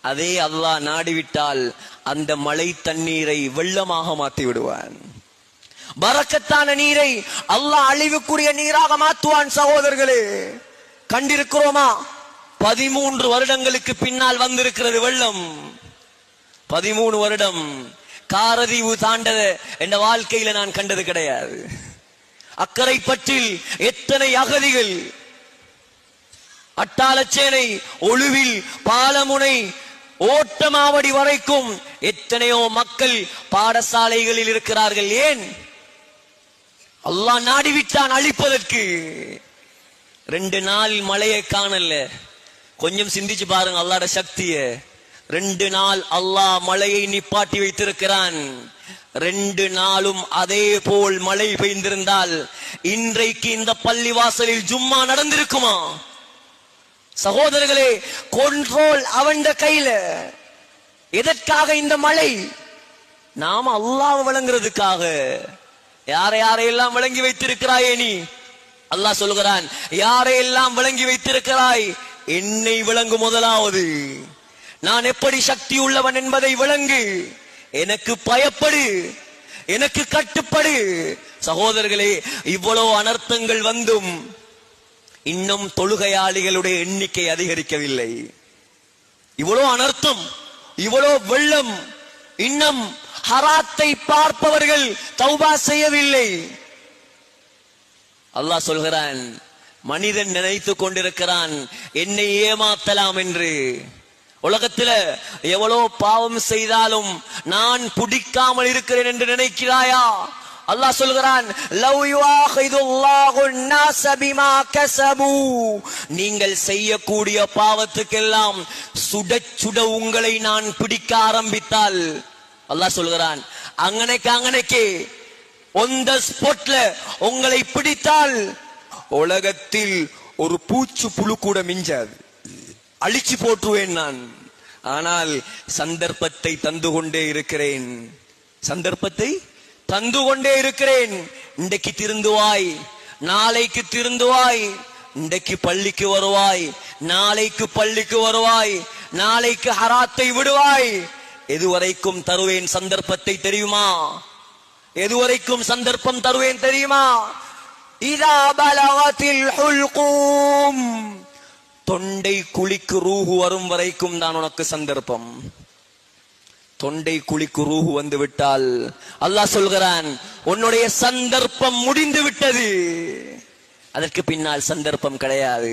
அதே அல்லாஹ் நாடிவிட்டால் அந்த மழை தண்ணீரை வெள்ளமாக மாற்றி விடுவான் பறக்கத்தான நீரை அல்லாஹ் அழிவுக்குரிய நீராக மாற்றுவான் சகோதரர்களே. கண்டிருக்கிறோமா? பதிமூன்று வருடங்களுக்கு பின்னால் வந்திருக்கிறது வெள்ளம். பதிமூணு வருடம் காரதீவு தாண்டத என்ற வாழ்க்கையில நான் கண்டது கிடையாது. அக்கறை பற்றில் எத்தனை அகதிகள்? அட்டாளச்சேனை ஒழுவில் பாலமுனை ஓட்டமாவடி வரைக்கும் எத்தனையோ மக்கள் பாடசாலைகளில் இருக்கிறார்கள். ஏன்? அல்லாஹ் நாடிவிட்டான் அழிப்பதற்கு. ரெண்டு நாள் மழையை காணல. கொஞ்சம் சிந்திச்சு பாருங்க அல்லாட சக்திய. ரெண்டு நாள் அல்லாஹ் மழையை நிப்பாட்டி வைத்திருக்கிறான். ரெண்டு நாளும் அதே போல் மழை பெய்ந்திருந்தால் இன்றைக்கு இந்த பள்ளிவாசலில் ஜும்மா நடந்திருக்குமா? சகோதரர்களே கொண்ட்ரோல் அவன் கையில. எதற்காக இந்த மழை? நாம அல்லாஹ் விளங்குறதுக்காக யாரை யாரையெல்லாம் விளங்கி வைத்திருக்கிறாயே நீ? அல்லாஹ் சொல்லுகிறான் யாரையெல்லாம் விளங்கி வைத்திருக்கிறாய்? என்னை விளங்கு முதலாவது. நான் எப்படி சக்தி உள்ளவன் என்பதை விளங்கு. எனக்கு பயப்படு. எனக்கு கட்டுப்படு. சகோதரர்களே இவ்வளவு அனர்த்தங்கள் வந்தும் இன்னும் தொழுகையாளிகளுடைய எண்ணிக்கை அதிகரிக்கவில்லை. இவ்வளோ அனர்த்தம் இவ்வளோ வெள்ளம் இன்னும் ஹராத்தை பார்ப்பவர்கள் தௌபா செய்யவில்லை. அல்லாஹ் சொல்கிறான் மனிதன் நினைத்துக் கொண்டிருக்கிறான் என்னை ஏமாத்தலாம் என்று. உலகத்துல எவ்வளோ பாவம் செய்தாலும் நான் பிடிக்காமல் இருக்கிறேன் என்று நினைக்கிறாயா? அல்லாஹ் சொல்கிறான் லவ் யுஆஹிதுல்லாஹு الناس பிமா கஸபு நீங்கள் செய்யக்கூடிய பாவத்துக்கெல்லாம் சுட சுட உங்களை நான் பிடிக்க ஆரம்பித்தால் அல்லாஹ் சொல்கிறான் அங்கனைக்கு அங்கனைக்கு ஒந்த ஸ்பாட்ல உங்களை பிடித்தால் உலகத்தில் ஒரு பூச்சு புழு கூட மிஞ்சாது அழிச்சு போட்டுவேன் நான் ஆனால் சந்தர்ப்பத்தை தந்து கொண்டே இருக்கிறேன் சந்தர்ப்பத்தை தந்து கொண்டே இருக்கிறேன். இன்றைக்கு திருந்துவாய். நாளைக்கு திருந்துவாய். இன்றைக்கு பள்ளிக்கு வருவாய். நாளைக்கு பள்ளிக்கு வருவாய். நாளைக்கு ஹராத்தை விடுவாய். எதுவரைக்கும் தருவேன் சந்தர்ப்பத்தை தெரியுமா? எதுவரைக்கும் சந்தர்ப்பம் தருவேன் தெரியுமா? இதா பலவத்தில் தொண்டை குழிக்கு ரூஹு வரும் வரைக்கும் தான் உனக்கு சந்தர்ப்பம். தொண்டை குழிக்கு ரூஹு வந்து விட்டால் அல்லாஹ் சொல்கிறான் உன்னுடைய சந்தர்ப்பம் முடிந்து விட்டது அதற்கு பின்னால் சந்தர்ப்பம் கிடையாது.